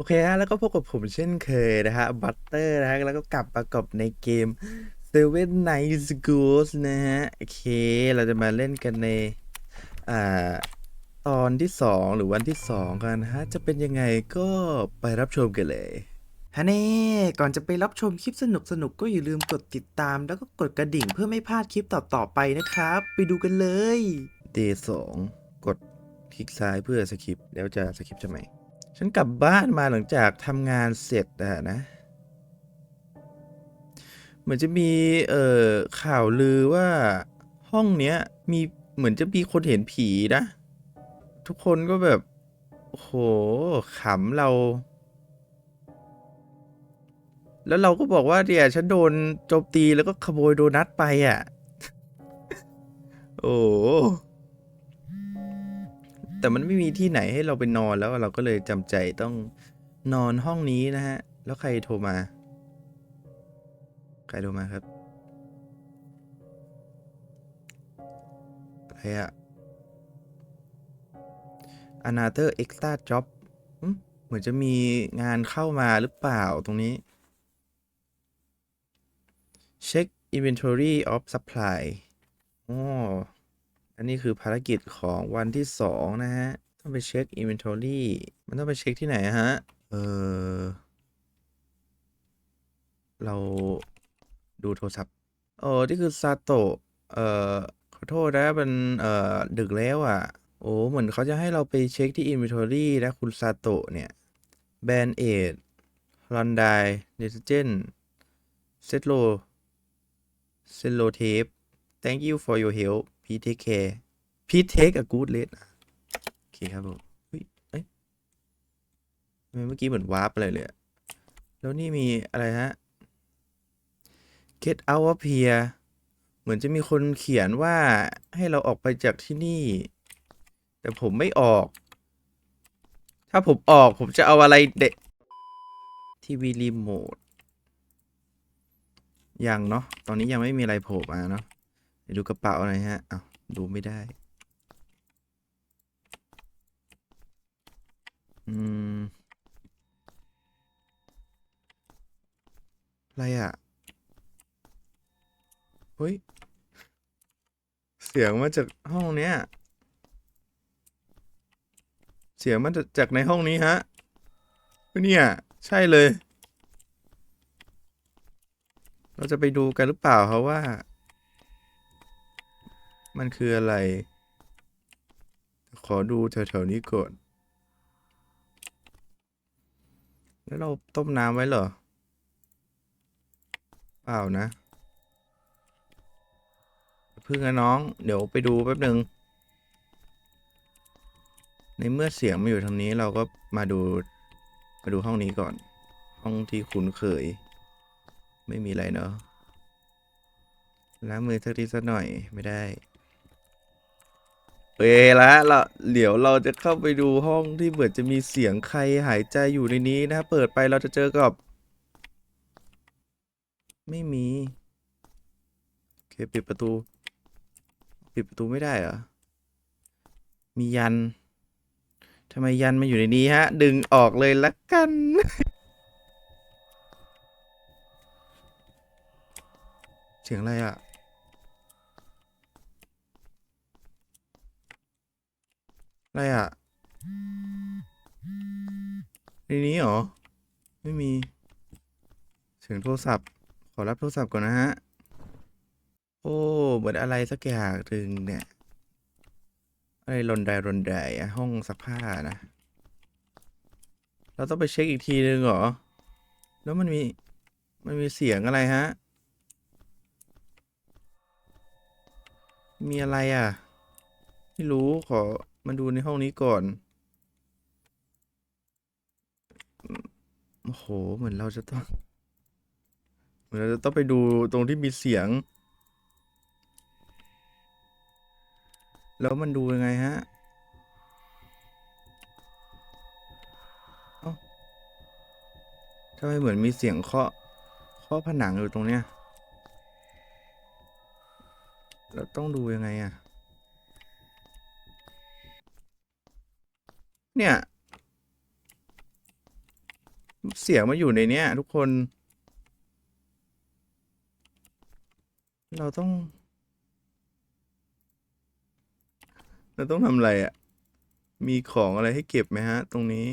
โอเคฮะแล้วก็พบกับผมเช่นเคยนะฮะบัตเตอร์นะฮะแล้วก็กลับมากับในเกม Seven Nights Ghost นะฮะ โอเค เราจะมาเล่นกันในอ่าตอนที่สองหรือวันที่สองกันนะฮะ จะเป็นยังไงก็ไปรับชมกันเลยฮะเน่ก่อนจะไปรับชมคลิปสนุกๆก็อย่าลืมกดติดตาม แล้วก็กดกระดิ่งเพื่อไม่พลาดคลิปต่อๆไปนะครับ ไปดูกันเลย Day สองกดคลิกซ้ายเพื่อสคิปแล้วจะสคิปใช่ไหม ฉันกลับบ้านมาหลังจากทำงานเสร็จอะนะ เหมือนจะมีเอ่อข่าวลือว่าห้องเนี้ยมีเหมือนจะมีคนเห็นผีนะ ทุกคนก็แบบโอ้โหขำเรา แล้วเราก็บอกว่าเดี๋ยวฉันโดนโจมตีแล้วก็ขโมยโดนัทไปอะ โอ้ แต่มันไม่มีที่ไหนให้เราไปนอนแล้วเราก็เลยจำใจต้องนอนห้องนี้นะฮะ แล้วใครโทรมา ใครโทรมาครับใครอะ Another extra job อืมเหมือนจะมีงานเข้ามาหรือเปล่าตรงนี้ Check inventory of supply อ๋อ อันนี้คือภารกิจของวันที่สองนะฮะ ต้องไปเช็ค inventory มันต้องไปเช็คที่ไหนฮะ เออ เราดูโทรศัพท์เออนี่คือซาโตะ เอ่อ ขอโทษนะมันเอ่อ ดึกแล้วอะ โอ้ เหมือนเขาจะให้เราไปเช็คที่ inventory นะคุณซาโตะเนี่ย แบนเอดลอนไดเดทเจนเซตโลเซโลเทป thank you for your help please take care please take a good rest โอเคครับผมเฮ้ยเอ้ยทำไมเมื่อกี้เหมือนวาร์ปอะไรเลยแล้วนี่มีอะไรฮะ get out of here เหมือนจะมีคนเขียนว่าให้เราออกไปจากที่นี่ แต่ผมไม่ออก ถ้าผมออกผมจะเอาอะไรเด็กทีวีรีโมทยังเนาะตอนนี้ยังไม่มีอะไรโผล่มาเนาะ ดูกระเป๋าหน่อยฮะอ้าวดูไม่ได้ อืม อะไรอะ เฮ้ย เสียงมาจากห้องเนี้ย เสียงมาจากในห้องนี้ฮะเนี่ย ใช่เลย เราจะไปดูกันหรือเปล่าครับว่า มันคืออะไร ขอดูแถวๆนี้ก่อน แล้วเราต้มน้ำไว้เหรอ เปล่านะเพิ่งนะน้อง เดี๋ยวไปดูแป๊บหนึ่ง ในเมื่อเสียงมาอยู่ทางนี้เราก็มาดู มาดูห้องนี้ก่อน ห้องที่คุ้นเคย ไม่มีอะไรเนาะล้างมือสักทีสักหน่อยไม่ได้ เวละเราเดี๋ยวเราจะเข้าไปดูห้องที่เหมือนจะมีเสียงใครหายใจอยู่ในนี้นะ เปิดไปเราจะเจอกับ ไม่มี โอเค ปิดประตู ปิดประตูไม่ได้เหรอ มียันทำไมยันมาอยู่ในนี้ฮะ ดึงออกเลยละกัน เสียงอะไรอะ อะไรอะในนี้เหรอ ไม่มีเสียงโทรศัพท์ ขอรับโทรศัพท์ก่อนนะฮะ โอ้เหมือนอะไรสักอย่างหนึ่งเนี่ย อะไรรนไดรนไดอะห้องซักผ้านะ เราต้องไปเช็คอีกทีนึงเหรอ แล้วมันมี มันมีเสียงอะไรฮะ มีอะไรอะ ไม่รู้ขอ มาดูในห้องนี้ก่อน โอ้โห เหมือนเราจะต้อง เหมือนเราจะต้องไปดูตรงที่มีเสียง แล้วมันดูยังไงฮะทำไมเหมือนมีเสียงเคาะเคาะผนังอยู่ตรงเนี้ยเราต้องดูยังไงอะ เนี่ย เสียงมาอยู่ในเนี้ย ทุกคน เราต้อง เราต้องทำอะไรอะ่ะ มีของอะไรให้เก็บไหมฮะ ตรงนี้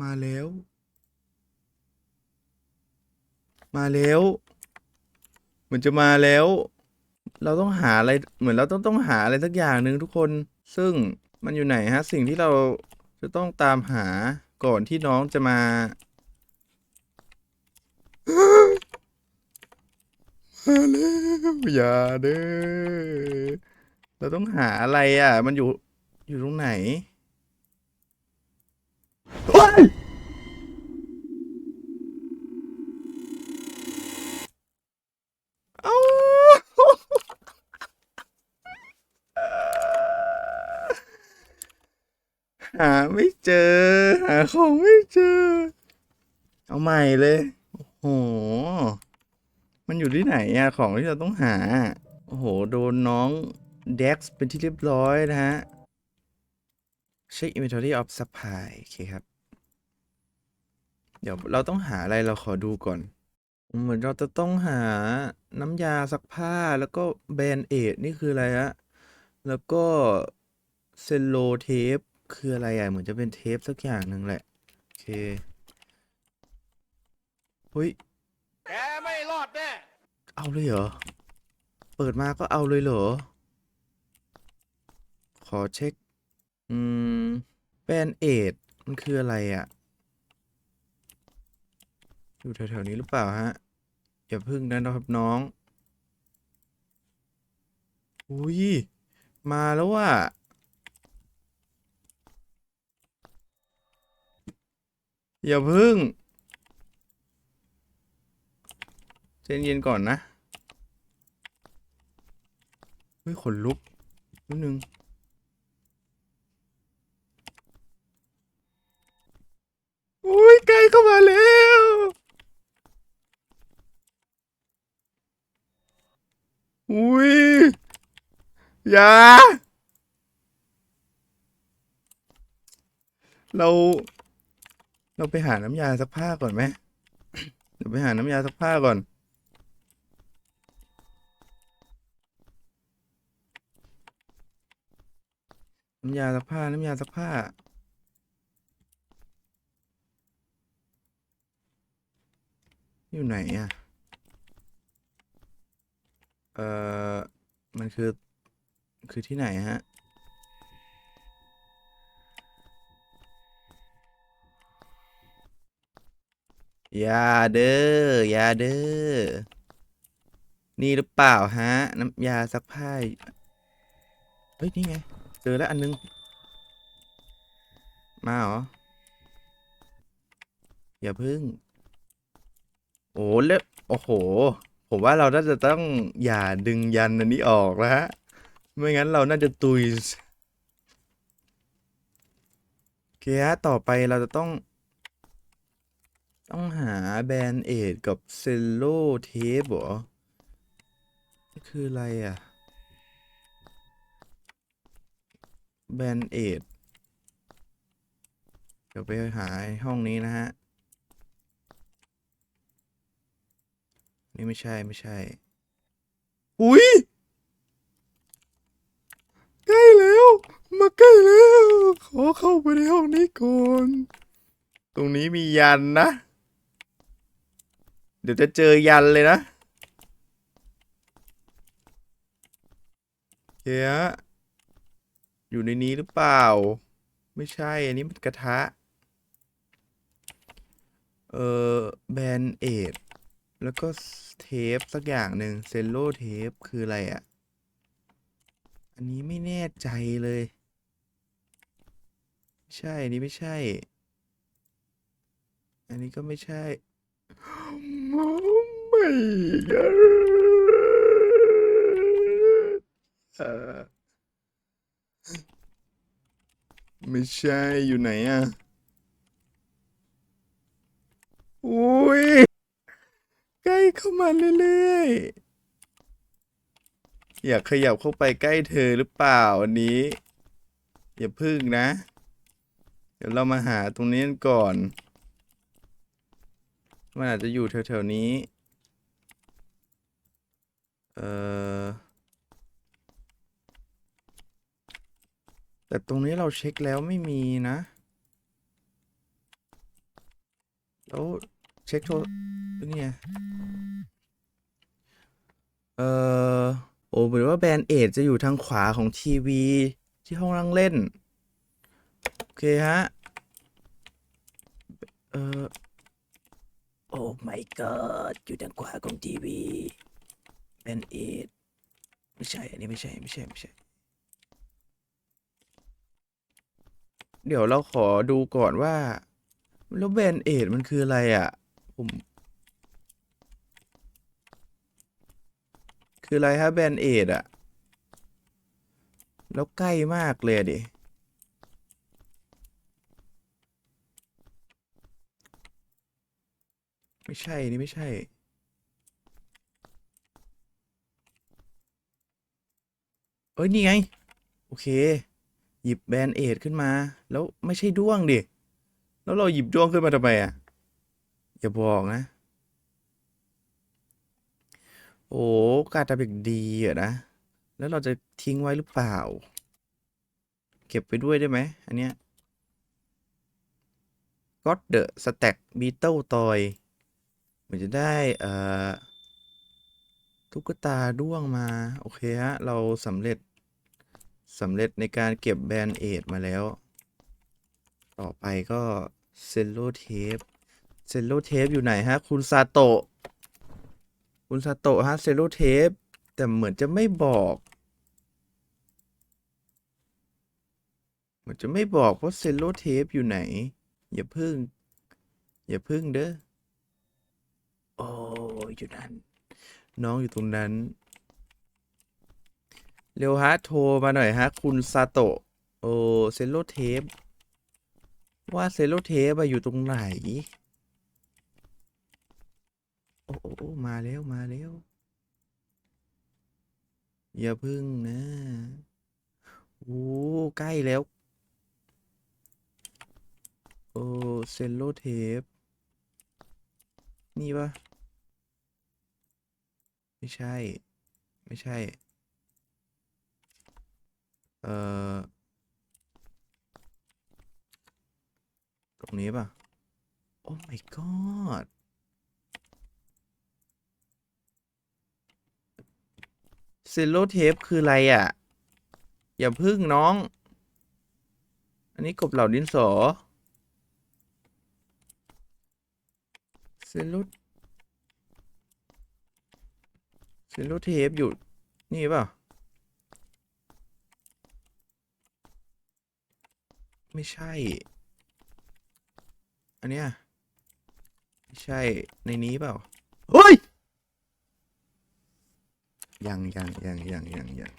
มาแล้ว มาแล้ว เหมือนจะมาแล้ว เราต้องหาอะไรเหมือนเราต้องต้องหาอะไรสักอย่างหนึ่งทุกคน ซึ่งมันอยู่ไหนฮะ สิ่งที่เราจะต้องตามหาก่อนที่น้องจะมา มาแล้วอย่าเด้อเราต้องหาอะไรอะ มันอยู่อยู่ตรงไหนเฮ้ย หาไม่เจอ หาของไม่เจอ เอาใหม่เลย โอ้โห มันอยู่ที่ไหนอะของที่เราต้องหา โอ้โห โดนน้องเด็กเป็นที่เรียบร้อยนะฮะ เช็ค inventory of supply โอเคครับ เดี๋ยวเราต้องหาอะไรเราขอดูก่อน เหมือนเราจะต้องหาน้ำยาซักผ้าแล้วก็แบนเอดนี่คืออะไรฮะ แล้วก็เซลโลเทป คืออะไรอะ เหมือนจะเป็นเทปสักอย่างหนึ่งแหละ โอเคเฮ้ย แกไม่รอดแน่ เอาเลยเหรอ เปิดมาก็เอาเลยเหรอ ขอเช็ค อืมแบนเอดมันคืออะไรอะ อยู่แถวๆนี้หรือเปล่าฮะ อย่าพึ่งนะครับน้อง อุ้ย มาแล้วว่ะ อย่าพึ่งใจเย็นก่อนนะ เฮ้ยขนลุกนิดนึงอุ้ยใกล้เข้ามาแล้วอุ้ยอย่าเรา เราไปหาน้ำยาซักผ้าก่อนไหมเดี๋ยวไปหาน้ำยาซักผ้าก่อน น้ำยาซักผ้า น้ำยาซักผ้า อยู่ไหนอะ เอ่อมันคือ คือที่ไหนฮะ อย่าเด้ออย่าเด้อ นี่หรือเปล่าฮะ น้ำยาซักผ้า เฮ้ย นี่ไง เจอแล้วอันนึง มาเหรอ อย่าพึ่ง โอ้เล็บโอ้โห ผมว่าเราน่าจะต้องอย่าดึงยันอันนี้ออกแล้วฮะ ไม่งั้นเราน่าจะตุยโอเคฮะต่อไปเราจะต้อง ต้องหาแบนเอดกับเซลโลเทปเหรอ คืออะไรอะ แบนเอดเดี๋ยวไปหาห้องนี้นะฮะ นี่ไม่ใช่ไม่ใช่ อุ้ยใกล้แล้ว มาใกล้แล้ว ขอเข้าไปในห้องนี้ก่อน ตรงนี้มียันนะ เดี๋ยวจะเจอยันเลยนะเฮียอยู่ในนี้หรือเปล่า ไม่ใช่ อันนี้มันกระทะ เออแบนเอดแล้วก็เทปสักอย่างหนึ่งเซลโลเทปคืออะไรอะ อันนี้ไม่แน่ใจเลย ไม่ใช่ อันนี้ไม่ใช่ อันนี้ก็ไม่ใช่ ไม่ใช่อยู่ไหนอะ อุ้ย ใกล้เข้ามาเรื่อยๆ อยากขยับเข้าไปใกล้เธอหรือเปล่าอันนี้ อย่าพึ่งนะ เดี๋ยวเรามาหาตรงนี้ก่อน มันอาจจะอยู่แถวๆนี้ ออแต่ตรงนี้เราเช็คแล้วไม่มีนะ แล้วเช็คโทรนี่ไงเออโอ้หมือว่าแบรนด์เอดจะอยู่ทางขวาของทีวีที่ห้องนั่งเล่น โอเคฮะ เออโอ้ my god อยู่ทางขวาของทีวี แบนเอดไม่ใช่ อันนี้ไม่ใช่ ไม่ใช่ ไม่ใช่ เดี๋ยวเราขอดูก่อนว่า แล้วแบนเอดมันคืออะไรอะ ผม คืออะไรฮะแบนเอดอะ แล้วใกล้มากเลยดิไม่ใช่ นี่ไม่ใช่ อ้ย นี่ไง โอเค หยิบแบรนด์เอดขึ้นมา แล้วไม่ใช่ด้วงดิ แล้วเราหยิบด้วงขึ้นมาทำไมอะ อย่าบอกนะ โอ้การทำอย่างดีอะนะ แล้วเราจะทิ้งไว้หรือเปล่า เก็บไปด้วยได้ไหม อันเนี้ย God the Stack Beetle Toy เหมือนจะได้ เอ่อตุ๊กตาด้วงมา โอเคฮะ เราสำเร็จ สำเร็จในการเก็บแบนเอดมาแล้ว ต่อไปก็เซลโลเทปเซลโลเทปอยู่ไหนฮะ คุณซาโตะคุณซาโตะฮะเซลโลเทปแต่เหมือนจะไม่บอก เหมือนจะไม่บอกว่าเซลโลเทปอยู่ไหน อย่าพึ่ง อย่าพึ่งเด้อโอ้อยู่นั่น น้องอยู่ตรงนั้น เร็วฮะ โทรมาหน่อยฮะ คุณซาโตะโอเซลโลเทปว่าเซลโลเทปอะอยู่ตรงไหนโอ้โอ้โอ้มาแล้วมาแล้ว อย่าพึ่งนะ โอ้ใกล้แล้ว โอ้เซลโลเทปนี่ปะไม่ใช่ ไม่ใช่ เอ่อ ตรงนี้ป่ะ โอ้ my god เซลโลเทปคืออะไรอะ อย่าพึ่งน้อง อันนี้กบเหล่าดินสอเซลโลเซลโลเทปอยู่นี่เปล่ ไม่ใช่ อันเนี้ยไม่ใช่ในนี้เปล่าเฮ้ย ยังยังยังยังยังยัง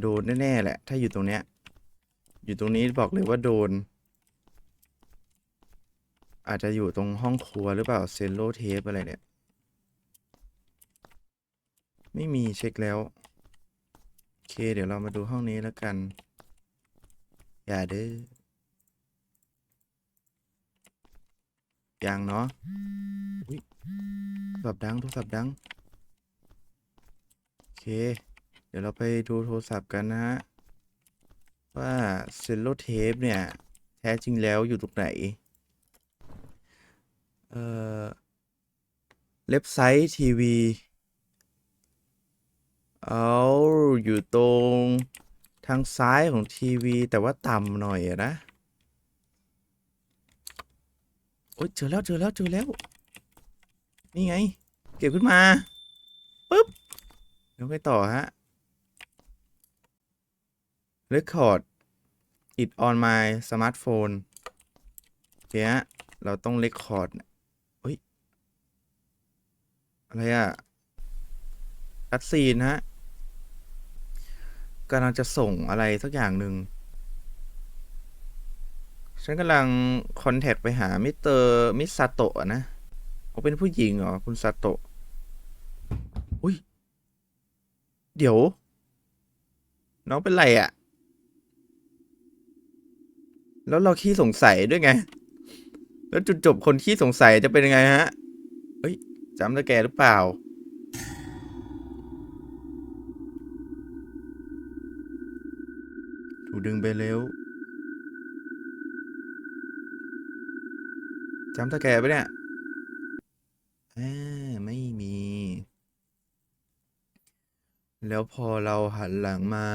โดนแน่ ๆ แหละ ถ้าอยู่ตรงเนี้ย อยู่ตรงนี้บอกเลยว่าโดน อาจจะอยู่ตรงห้องครัวหรือเปล่า เซลโลเทปอะไรเนี่ย ไม่มีเช็คแล้วโอ เค เดี๋ยวเรามาดูห้องนี้แล้วกัน อย่าเด้อยังเนาะอุ๊ยโทรศัพท์ดังโทรศัพท์ดัง โอเค เดี๋ยวเราไปดูโทรศัพท์กันนะฮะ ว่าเซลโลเทปเนี่ย แท้จริงแล้วอยู่ตรงไหน เอ่อเว็บไซต์ทีวี เอาอยู่ตรงทางซ้ายของทีวี แต่ว่าต่ำหน่อยนะ โอ๊ยเจอแล้วเจอแล้วเจอแล้ว นี่ไง เก็บขึ้นมาปุ๊บแล้วไปต่อฮะ Record it on my smartphone โอเคฮะเราต้อง Record เฮ้ย อะไรอะคัดซีนฮะ กำลังจะส่งอะไรสักอย่างหนึ่ง ฉันกำลังคอนแทคไปหามิสเตอร์มิสซาโตะนะเขาเป็นผู้หญิงเหรอ คุณซาโตะ อุ้ย เดี๋ยว น้องเป็นไรอะ่ะ แล้วเราขี้สงสัยด้วยไง แล้วจุดจบคนขี้สงสัยจะเป็นยังไงฮะ เฮ้ยจำได้แกหรือเปล่าูดึงไปเร็วจำตะแกรปะเนี่ยอ่าไม่มี แล้วพอเราหันหลังมา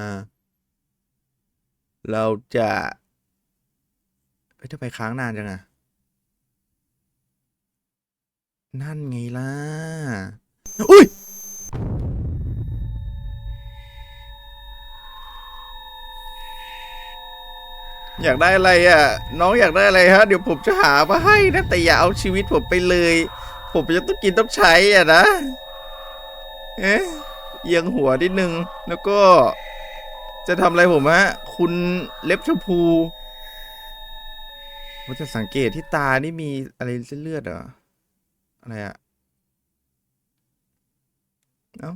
เราจะเอ้ยทำไมค้างนานจังอะนั่นไงล่ะ อุ้ย อยากได้อะไรอะ น้องอยากได้อะไรฮะ เดี๋ยวผมจะหามาให้นะแต่อย่าเอาชีวิตผมไปเลย ผมจะต้องกินต้องใช้อะนะ เอ๊ะเอียงหัวนิดนึง แล้วก็ จะทำอะไรผมฮะ คุณเล็บชมพูผมจะสังเกตที่ตานี่มีอะไรเส้นเลือดเหรอ อะไรอะเอ้า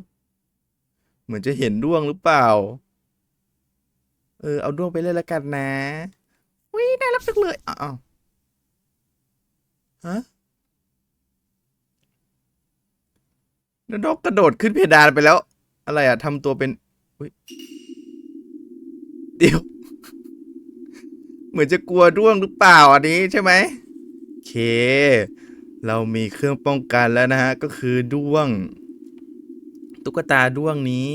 เหมือนจะเห็นด้วงหรือเปล่า เออ เอาด้วงไปเลยละกันนะวิน่ารักจังเลยอ้าวอ้าวฮะแล้วนกกระโดดขึ้นเพดานไปแล้ว อะไรอะทำตัวเป็นอุ๊ยเดี๋ยว เหมือนจะกลัวด้วงหรือเปล่าอันนี้ใช่ไหมโอเค เรามีเครื่องป้องกันแล้วนะฮะ ก็คือด้วง ตุ๊กตาด้วงนี้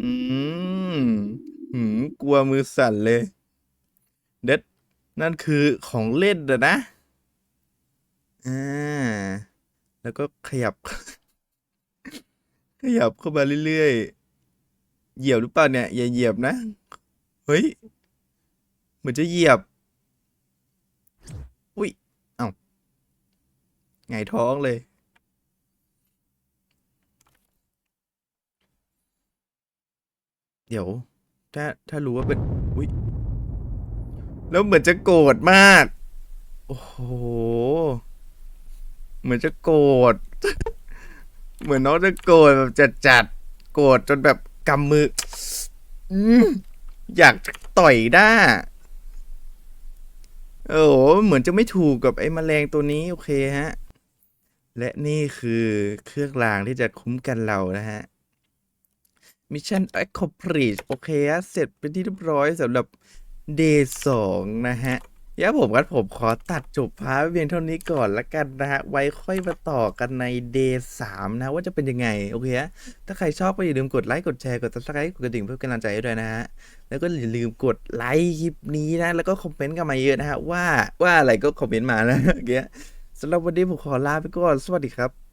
อืม หืมกลัวมือสั่นเลย เด็ด นั่นคือของเล่นเด้อนะ อ่า แล้วก็ขยับ ขยับเข้ามาเรื่อยๆ เหยียบหรือเปล่าเนี่ย อย่าเหยียบนะ เฮ้ย เหมือนจะเหยียบ อุ้ย เอ้าไงท้องเลยเดี๋ยว ถ้าถ้ารู้ว่าเป็นอุ้ยแล้วเหมือนจะโกรธมาก โอ้โห เหมือนจะโกรธ เหมือนน้องจะโกรธแบบจัดจัดๆโกรธจนแบบกำมืออืมอยากต่อยหน้าโอ้โห เหมือนจะไม่ถูกกับไอ้แมลงตัวนี้ โอเคฮะ และนี่คือเครื่องรางที่จะคุ้มกันเรานะฮะ มิชชั่น accomplish โอเคฮะเสร็จเป็นที่เรียบร้อยสำหรับ day สองนะฮะยาผมกันผมขอตัดจบพาร์ทเพียงเท่านี้ก่อนละกันนะฮะ ไว้ค่อยมาต่อกันใน day สามนะ ว่าจะเป็นยังไง โอเคฮะ ถ้าใครชอบก็อย่าลืมกดไลค์ กดแชร์ กด subscribe กดกระดิ่งเพื่อเป็นกำลังใจให้ด้วยนะฮะ แล้วก็อย่าลืมกดไลค์คลิปนี้นะ แล้วก็คอมเมนต์กันมาเยอะนะฮะ ว่าว่าอะไรก็คอมเมนต์มานะโอเคฮะสำหรับวันนี้ผมขอลาไปก่อน สวัสดีครับ